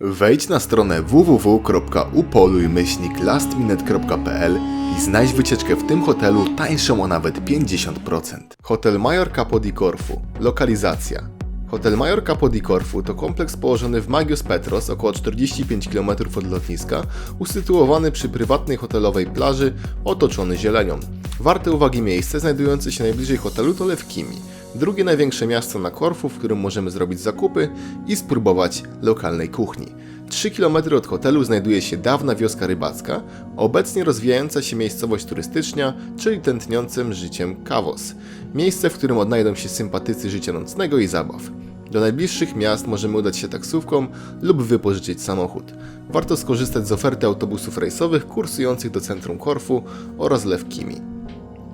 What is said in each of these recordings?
Wejdź na stronę www.upoluj-lastminute.pl i znajdź wycieczkę w tym hotelu tańszą o nawet 50%. Hotel Major Capo di Corfu. Lokalizacja. Hotel Major Capo di Corfu to kompleks położony w Magios Petros, około 45 km od lotniska, usytuowany przy prywatnej hotelowej plaży, otoczony zielenią. Warte uwagi miejsce znajdujące się najbliżej hotelu to Lewkimi, drugie największe miasto na Korfu, w którym możemy zrobić zakupy i spróbować lokalnej kuchni. 3 km od hotelu znajduje się dawna wioska rybacka, obecnie rozwijająca się miejscowość turystyczna, czyli tętniącym życiem Kawos. Miejsce, w którym odnajdą się sympatycy życia nocnego i zabaw. Do najbliższych miast możemy udać się taksówką lub wypożyczyć samochód. Warto skorzystać z oferty autobusów rejsowych kursujących do centrum Korfu oraz Lewkimi.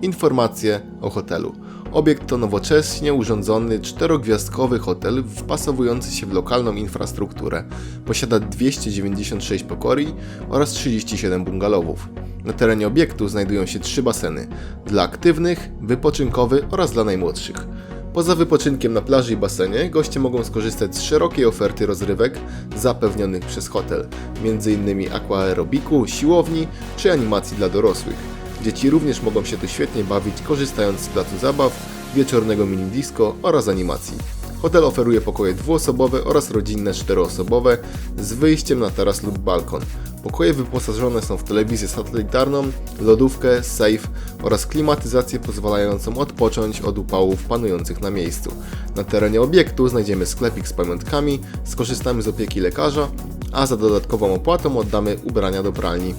Informacje o hotelu. Obiekt to nowocześnie urządzony czterogwiazdkowy hotel wpasowujący się w lokalną infrastrukturę. Posiada 296 pokoi oraz 37 bungalowów. Na terenie obiektu znajdują się trzy baseny dla aktywnych, wypoczynkowy oraz dla najmłodszych. Poza wypoczynkiem na plaży i basenie, goście mogą skorzystać z szerokiej oferty rozrywek zapewnionych przez hotel, m.in. aquaerobiku, siłowni czy animacji dla dorosłych. Dzieci również mogą się tu świetnie bawić, korzystając z placu zabaw, wieczornego mini disco oraz animacji. Hotel oferuje pokoje dwuosobowe oraz rodzinne czteroosobowe z wyjściem na taras lub balkon. Pokoje wyposażone są w telewizję satelitarną, lodówkę, safe oraz klimatyzację pozwalającą odpocząć od upałów panujących na miejscu. Na terenie obiektu znajdziemy sklepik z pamiątkami, skorzystamy z opieki lekarza, a za dodatkową opłatą oddamy ubrania do pralni.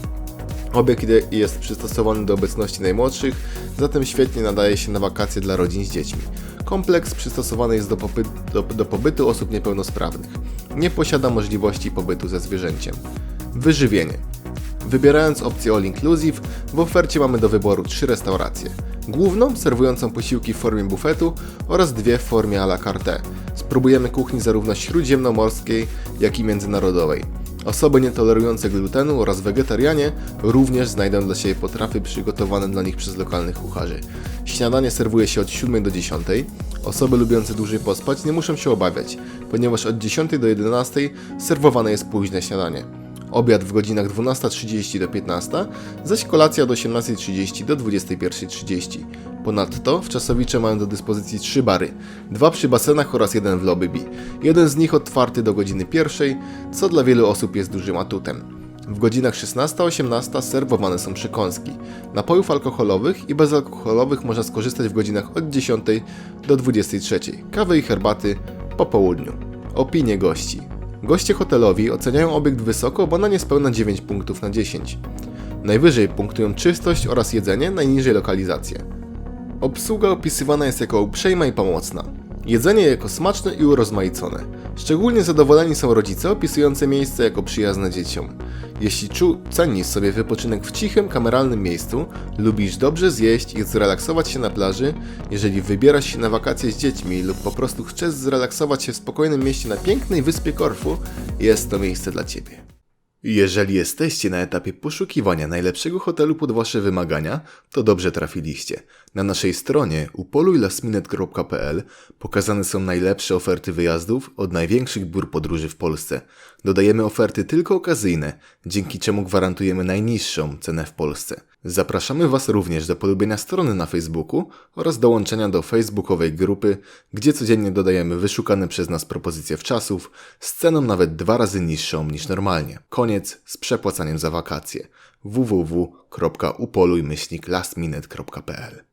Obiekt jest przystosowany do obecności najmłodszych, zatem świetnie nadaje się na wakacje dla rodzin z dziećmi. Kompleks przystosowany jest do, popy- do, do pobytu osób niepełnosprawnych. Nie posiada możliwości pobytu ze zwierzęciem. Wyżywienie. Wybierając opcję All Inclusive, w ofercie mamy do wyboru trzy restauracje. Główną, serwującą posiłki w formie bufetu oraz dwie w formie à la carte. Spróbujemy kuchni zarówno śródziemnomorskiej, jak i międzynarodowej. Osoby nietolerujące glutenu oraz wegetarianie również znajdą dla siebie potrawy przygotowane dla nich przez lokalnych kucharzy. Śniadanie serwuje się od 7 do 10. Osoby lubiące dłużej pospać nie muszą się obawiać, ponieważ od 10 do 11 serwowane jest późne śniadanie. Obiad w godzinach 12.30 do 15, zaś kolacja od 18.30 do 21.30. Ponadto w Czasowicze mają do dyspozycji trzy bary, dwa przy basenach oraz jeden w lobby B. Jeden z nich otwarty do godziny pierwszej, co dla wielu osób jest dużym atutem. W godzinach 16-18 serwowane są przekąski. Napojów alkoholowych i bezalkoholowych można skorzystać w godzinach od 10 do 23. Kawy i herbaty po południu. Opinie gości. Goście hotelowi oceniają obiekt wysoko, bo na niespełna 9 punktów na 10. Najwyżej punktują czystość oraz jedzenie, najniżej lokalizację. Obsługa opisywana jest jako uprzejma i pomocna. Jedzenie jako smaczne i urozmaicone. Szczególnie zadowoleni są rodzice opisujące miejsce jako przyjazne dzieciom. Jeśli czu, cenisz sobie wypoczynek w cichym, kameralnym miejscu, lubisz dobrze zjeść i zrelaksować się na plaży, jeżeli wybierasz się na wakacje z dziećmi lub po prostu chcesz zrelaksować się w spokojnym mieście na pięknej wyspie Korfu, jest to miejsce dla Ciebie. Jeżeli jesteście na etapie poszukiwania najlepszego hotelu pod Wasze wymagania, to dobrze trafiliście. Na naszej stronie upolujlastminute.pl pokazane są najlepsze oferty wyjazdów od największych biur podróży w Polsce. Dodajemy oferty tylko okazyjne, dzięki czemu gwarantujemy najniższą cenę w Polsce. Zapraszamy Was również do polubienia strony na Facebooku oraz dołączenia do facebookowej grupy, gdzie codziennie dodajemy wyszukane przez nas propozycje wczasów z ceną nawet dwa razy niższą niż normalnie. Koniec z przepłacaniem za wakacje. www.upoluj-lastminute.pl